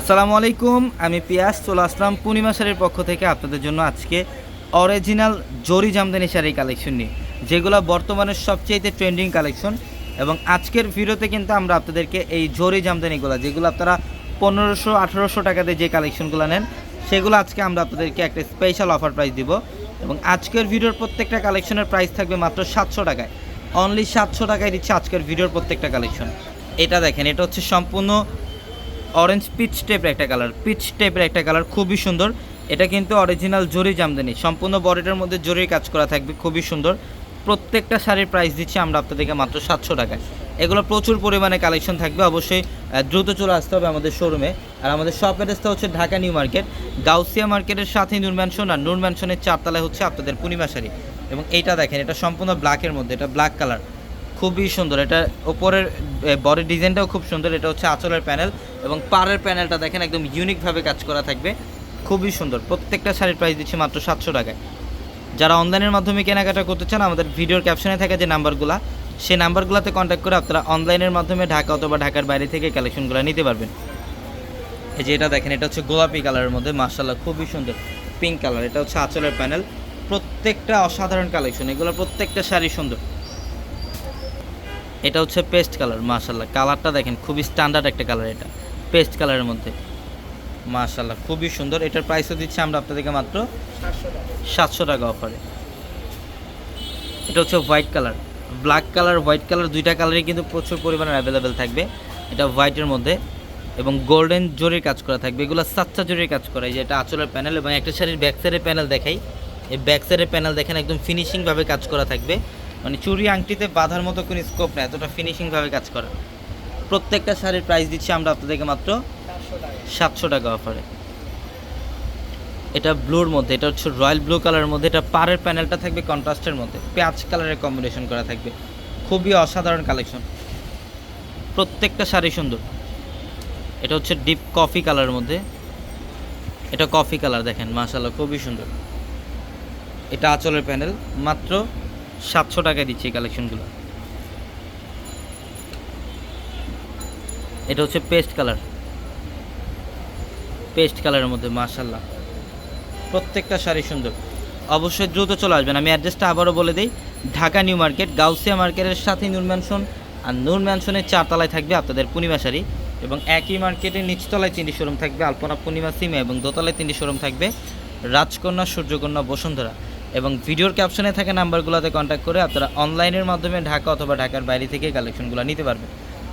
আসসালামু আলাইকুম, আমি পিয়াস, চলে আসলাম পূর্ণিমা শাড়ির পক্ষ থেকে আপনাদের জন্য আজকে অরিজিনাল জরি জামদানি শাড়ি কালেকশন নিয়ে, যেগুলো বর্তমানে সবচেয়ে ট্রেন্ডিং কালেকশন এবং আজকের ভিডিওতে কিন্তু আমরা আপনাদেরকে এই জরি জামদানিগুলো, যেগুলো আপনারা পনেরোশো, আঠেরোশো টাকাতে যে কালেকশনগুলো নেন, সেগুলো আজকে আমরা আপনাদেরকে একটা স্পেশাল অফার প্রাইস দিব। এবং আজকের ভিডিওর প্রত্যেকটা কালেকশনের প্রাইস থাকবে মাত্র সাতশো টাকায়। অনলি সাতশো টাকায় দিচ্ছে আজকের ভিডিওর প্রত্যেকটা কালেকশন এটা দেখেন, এটা হচ্ছে সম্পূর্ণ অরেঞ্জ পিচ টাইপের একটা কালার পিচ টাইপের একটা কালার খুবই সুন্দর। এটা কিন্তু অরিজিনাল জরি জামদানি। সম্পূর্ণ বডিটার মধ্যে জরির কাজ করা থাকবে, খুবই সুন্দর। প্রত্যেকটা শাড়ির প্রাইস দিচ্ছি আমরা আপনাদেরকে মাত্র সাতশো টাকায়। এগুলো প্রচুর পরিমাণে কালেকশন থাকবে। অবশ্যই দ্রুত চলে আসতে হবে আমাদের শোরুমে আর আমাদের শপ অ্যাড্রেসটা হচ্ছে ঢাকা নিউ মার্কেট, গাউসিয়া মার্কেটের সাথে নূর ম্যানশন আর নূর ম্যানশনের চারতলায় হচ্ছে আপনাদের পূর্ণিমা শাড়ি। এবং এইটা দেখেন, এটা সম্পূর্ণ ব্ল্যাকের মধ্যে, এটা ব্ল্যাক কালার খুবই সুন্দর। এটা ওপরের বডি ডিজাইনটাও খুব সুন্দর। এটা হচ্ছে আঁচলের প্যানেল এবং পাড়ের প্যানেলটা দেখেন একদম ইউনিকভাবে কাজ করা থাকবে। খুবই সুন্দর। প্রত্যেকটা শাড়ির প্রাইস দিচ্ছি মাত্র সাতশো টাকায়। যারা অনলাইনের মাধ্যমে কেনাকাটা করতে চান, আমাদের ভিডিওর ক্যাপশনে থাকে যে নাম্বারগুলো সেই নাম্বারগুলোতে কন্ট্যাক্ট করে আপনারা অনলাইনের মাধ্যমে ঢাকা অথবা ঢাকার বাইরে থেকে কালেকশনগুলো নিতে পারবেন। এই যে এটা দেখেন, এটা হচ্ছে গোলাপি কালারের মধ্যে মার্শাল্লাহ খুবই সুন্দর পিঙ্ক কালার এটা হচ্ছে আঁচলের প্যানেল প্রত্যেকটা অসাধারণ কালেকশন এগুলো প্রত্যেকটা শাড়ি সুন্দর। এটা হচ্ছে পেস্ট কালার মাশাল্লাহ কালারটা দেখেন, খুবই স্ট্যান্ডার্ড একটা কালার এটা। পেস্ট কালারের মধ্যে। মাশাল্লাহ খুবই সুন্দর। এটার প্রাইসও দিচ্ছি আমরা আপনাদেরকে মাত্র সাতশো টাকা অফারে এটা হচ্ছে white colour black colour white colour দুইটা কালারই কিন্তু প্রচুর পরিমাণে অ্যাভেলেবেল থাকবে। এটা হোয়াইটের মধ্যে এবং গোল্ডেন জরির কাজ করা থাকবে। এগুলো সাতটা জরির কাজ করা। যে এটা আঁচলের প্যানেল এবং একটা শাড়ির ব্যাক সাইডের প্যানেল দেখাই। এই ব্যাক সাইডের প্যানেল দেখেন একদম ফিনিশিংভাবে কাজ করা থাকবে। মানে চুরি আংটিতে বাঁধার মতো কোনো স্কোপ নেই এতটা ফিনিশিংভাবে কাজ করা। প্রত্যেকটা শাড়ির প্রাইস দিচ্ছি আমরা আপনাদেরকে মাত্র সাতশো টাকা অফারে এটা ব্লুর মধ্যে, এটা হচ্ছে রয়্যাল ব্লু কালারের মধ্যে, এটা পাড়ের প্যানেলটা থাকবে কন্ট্রাস্টের মধ্যে, পেঁয়াজ কালারের কম্বিনেশন করা থাকবে। খুবই অসাধারণ কালেকশন প্রত্যেকটা শাড়ি সুন্দর। এটা হচ্ছে ডিপ কফি কালারের মধ্যে। এটা কফি কালার দেখেন মাশাল্লাহ খুবই সুন্দর। এটা আঁচলের প্যানেল মাত্র সাতশো টাকায় দিচ্ছে এই কালেকশনগুলো এটা হচ্ছে পেস্ট কালার। পেস্ট কালারের মধ্যে মাশাল্লাহ প্রত্যেকটা শাড়ি সুন্দর। অবশ্যই দ্রুত চলে আসবেন। আমি অ্যাড্রেসটা আবারও বলে দিই। ঢাকা নিউ মার্কেট, গাউসিয়া মার্কেটের সাথে নূর ম্যানশন আর নূর ম্যানশনের চারতলায় থাকবে আপনাদের পূর্ণিমা শাড়ি এবং একই মার্কেটের নিচতলায় তিনটি শোরুম থাকবে। আলপনা পূর্ণিমা সিমে এবং দোতলায় তিনটি শোরুম থাকবে। রাজকন্যা, সূর্যকন্যা, বসুন্ধরা। এবং ভিডিওর ক্যাপশনে থাকা নাম্বারগুলোতে কন্ট্যাক্ট করে আপনারা অনলাইনের মাধ্যমে ঢাকা অথবা ঢাকার বাইরে থেকে কালেকশনগুলো নিতে পারবেন।